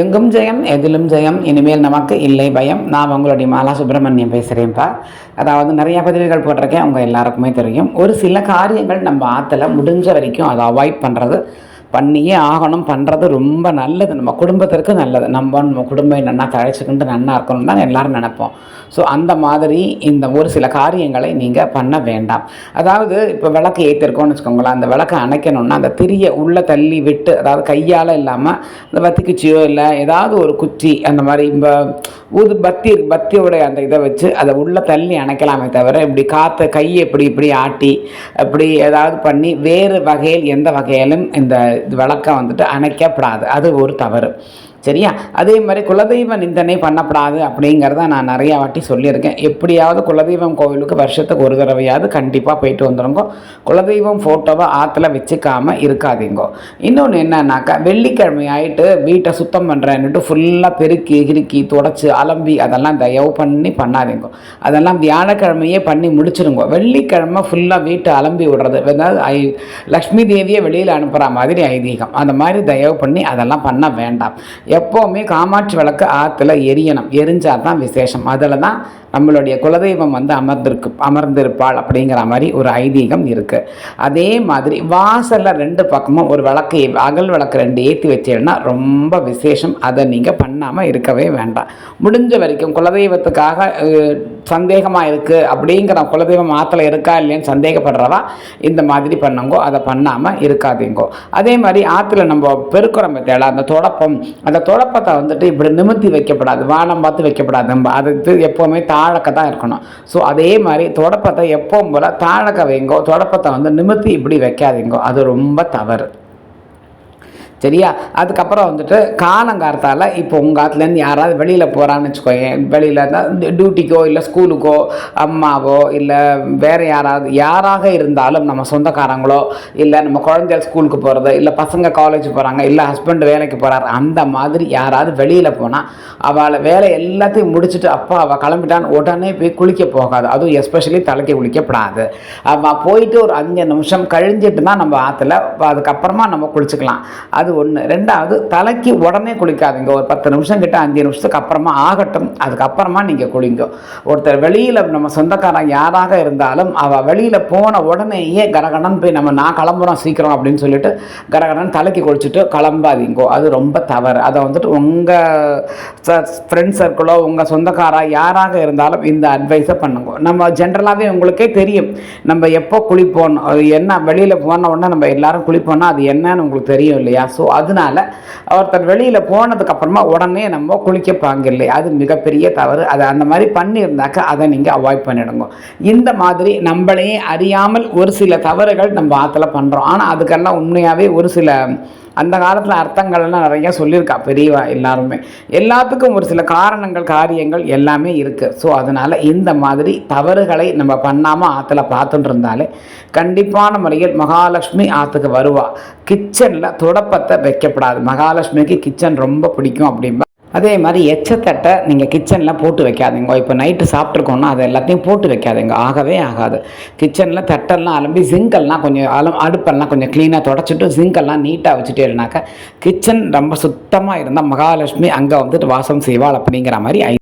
எங்கும் ஜெயம் எதிலும் ஜெயம் இனிமேல் நமக்கு இல்லை பயம். நான் உங்களுடைய மாலா சுப்பிரமணியம் பேசுகிறேன்ப்பா அதாவது நிறைய பதிவுகள் போட்டிருக்கேன் உங்கள் எல்லாருக்குமே தெரியும். ஒரு சில காரியங்கள் நம்ம ஆற்றுல முடிஞ்ச வரைக்கும் அதை அவாய்ட் பண்ணுறது பண்ணியே ஆகணும் பண்ணுறது ரொம்ப நல்லது. நம்ம குடும்பத்திற்கு நல்லது. நம்ம நம்ம குடும்பம் நல்லா தழைச்சிக்கிட்டு நல்லா இருக்கணும் தான் எல்லோரும் நினைப்போம். ஸோ அந்த மாதிரி இந்த ஒரு சில காரியங்களை நீங்கள் பண்ண வேண்டாம். அதாவது இப்போ விளக்கு ஏற்றிருக்கோம்னு வச்சுக்கோங்களேன். அந்த விளக்கை அணைக்கணும்னா அந்த திரியை உள்ளே தள்ளி விட்டு அதாவது கையால் இல்லாமல் அந்த வத்திக்குச்சியோ இல்லை ஏதாவது ஒரு குச்சி அந்த மாதிரி இப்போ ஊது பத்தி பத்தியோடைய அந்த இதை வச்சு அதை உள்ளே தள்ளி அணைக்கலாமே தவிர இப்படி காற்று கையை இப்படி இப்படி ஆட்டி அப்படி ஏதாவது பண்ணி வேறு வகையில் எந்த வகையிலும் இந்த விளக்கம் வந்துட்டு அணைக்கப்படாது. அது ஒரு தவறு. சரியா? அதே மாதிரி குலதெய்வ நிந்தனை பண்ணப்படாது அப்படிங்கிறத நான் நிறையா வாட்டி சொல்லியிருக்கேன். எப்படியாவது குலதெய்வம் கோவிலுக்கு வருஷத்துக்கு ஒரு தடவையாவது கண்டிப்பாக போயிட்டு வந்துடுங்கோ குலதெய்வம் ஃபோட்டோவை ஆற்றுல வச்சுக்காமல் இருக்காதீங்கோ. இன்னொன்று என்னன்னாக்கா வெள்ளிக்கிழமை ஆகிட்டு வீட்டை சுத்தம் பண்ணுறேன்னுட்டு ஃபுல்லாக பெருக்கி கிறுக்கி தொடச்சி அலம்பி அதெல்லாம் தயவு பண்ணி பண்ணாதீங்க. அதெல்லாம் வியாழக்கிழமையே பண்ணி முடிச்சிருங்க. வெள்ளிக்கிழமை ஃபுல்லாக வீட்டை அலம்பி விடுறது. அதாவது ஐ லக்ஷ்மி தேவியை வெளியில் அனுப்புகிற மாதிரி ஐதீகம். அந்த மாதிரி தயவு பண்ணி அதெல்லாம் பண்ண வேண்டாம். எப்போவுமே காமாட்சி விளக்கு ஆற்றுல எரியணும். எரிஞ்சால் தான் விசேஷம். அதில் தான் நம்மளுடைய குலதெய்வம் வந்து அமர்ந்திருக்கு அமர்ந்திருப்பாள் அப்படிங்கிற மாதிரி ஒரு ஐதீகம் இருக்குது அதே மாதிரி வாசலில் ரெண்டு பக்கமும் ஒரு விளக்கு அகல் விளக்கு ரெண்டு ஏற்றி வச்சீங்கன்னா ரொம்ப விசேஷம். அதை நீங்கள் பண்ணாமல் இருக்கவே வேண்டாம். முடிஞ்ச வரைக்கும் குலதெய்வத்துக்காக சந்தேகமாக இருக்குது அப்படிங்கிற குலதெய்வம் ஆற்றுல இருக்கா இல்லைன்னு சந்தேகப்படுறவா இந்த மாதிரி பண்ணுங்கோ அதை பண்ணாமல் இருக்காதீங்கோ. அதே மாதிரி ஆற்றுல நம்ம பெருக்குறோம் தேட அந்த தொடப்பம் அந்த தொடப்பத்தை வந்துட்டு இப்படி நிமித்தி வைக்கப்படாது வானம் பார்த்து வைக்கப்படாது நம்ம. அது எப்போவுமே தாழக்க தான் இருக்கணும். ஸோ அதே மாதிரி தொடப்பத்தை எப்பவும் போல் தாழக்க வைங்கோ தொடப்பத்தை வந்து நிமித்தி இப்படி வைக்காதீங்கோ. அது ரொம்ப தவறு. சரியா? அதுக்கப்புறம் வந்துட்டு காலங்கார்த்தால் இப்போ உங்கள் ஆத்துலேருந்து யாராவது வெளியில் போகிறான்னு வச்சுக்கோங்க வெளியில் டியூட்டிக்கோ இல்லை ஸ்கூலுக்கோ அம்மாவோ இல்லை வேறு யாராவது யாராக இருந்தாலும் நம்ம சொந்தக்காரங்களோ இல்லை நம்ம குழந்தைகள் ஸ்கூலுக்கு போகிறது இல்லை பசங்க காலேஜ் போகிறாங்க இல்லை ஹஸ்பண்ட் வேலைக்கு போகிறாரு அந்த மாதிரி யாராவது வெளியில் போனால் அவளை வேலை எல்லாத்தையும் முடிச்சுட்டு அப்பா அவள் கிளம்பிட்டான்னு உடனே போய் குளிக்க போகாது. அதுவும் எஸ்பெஷலி தலைக்கு குளிக்கப்படாது. அவள் போயிட்டு ஒரு அஞ்சு நிமிஷம் கழிஞ்சிட்டு தான் நம்ம ஆற்றுல அதுக்கப்புறமா நம்ம குளிச்சுக்கலாம். அது அது ஒன்று ரெண்டாவது தலைக்கு உடனே குளிக்காதீங்க. ஒரு பத்து நிமிஷம் கிட்ட அஞ்சு நிமிஷத்துக்கு அப்புறமா ஆகட்டும். அதுக்கப்புறமா நீங்கள் குளிங்க. ஒருத்தர் வெளியில் நம்ம சொந்தக்காரன் யாராக இருந்தாலும் அவள் வெளியில் போன உடனேயே கரகடன் போய் நம்ம நான் கிளம்புறோம் சீக்கிரம் அப்படின்னு சொல்லிட்டு கரகடன் தலைக்கு குளிச்சுட்டு கிளம்பாதீங்கோ. அது ரொம்ப தவறு. அதை வந்துட்டு உங்கள் ஃப்ரெண்ட் சர்க்கிளோ உங்கள் சொந்தக்காரா யாராக இருந்தாலும் இந்த அட்வைஸை பண்ணுங்க. நம்ம ஜென்ரலாகவே உங்களுக்கே தெரியும். நம்ம எப்போ குளிப்போம் என்ன வெளியில் போன உடனே நம்ம எல்லாரும் குளிப்போம்னா அது என்னன்னு உங்களுக்கு தெரியும் இல்லையா? ஸோ அதனால ஒருத்தர் வெளியில் போனதுக்கப்புறமா உடனே நம்ம குளிக்க பாங்கில்லை அது மிகப்பெரிய தவறு. அதை அந்த மாதிரி பண்ணியிருந்தாக்க அதை நீங்கள் அவாய்ட் பண்ணிடுங்க. இந்த மாதிரி நம்மளே அறியாமல் ஒரு சில தவறுகள் நம்ம ஆற்றுல பண்ணுறோம் ஆனால் அதுக்கெல்லாம் உண்மையாகவே ஒரு சில அந்த காலத்தில் அர்த்தங்கள்லாம் நிறையா சொல்லியிருக்கா பெரியவா எல்லாருமே. எல்லாத்துக்கும் ஒரு சில காரணங்கள் காரியங்கள் எல்லாமே இருக்குது ஸோ அதனால் இந்த மாதிரி தவறுகளை நம்ம பண்ணாமல் ஆற்றுல பார்த்துட்டு இருந்தாலே கண்டிப்பான முறையில் மகாலட்சுமி ஆற்றுக்கு வருவா. கிச்சனில் துடப்பத்தை வைக்கப்படாது. மகாலட்சுமிக்கு கிச்சன் ரொம்ப பிடிக்கும் அப்படிம்பா. அதே மாதிரி எச்சத்தட்டை நீங்கள் கிச்சனில் போட்டு வைக்காதீங்க. இப்போ நைட்டு சாப்பிட்ருக்கோன்னா அதை எல்லாத்தையும் போட்டு வைக்காதீங்க. ஆகவே ஆகாது. கிச்சனில் தட்டெல்லாம் அலம்பி ஜிங்கெல்லாம் கொஞ்சம் அலம் அடுப்பெல்லாம் கொஞ்சம் க்ளீனாக தொடச்சிட்டு ஜிங்கெல்லாம் நீட்டாக வச்சுட்டேன்னாக்கா கிச்சன் ரொம்ப சுத்தமாக இருந்தால் மகாலட்சுமி அங்கே வந்துட்டு வாசம் செய்வாள் அப்படிங்கிற மாதிரி ஐ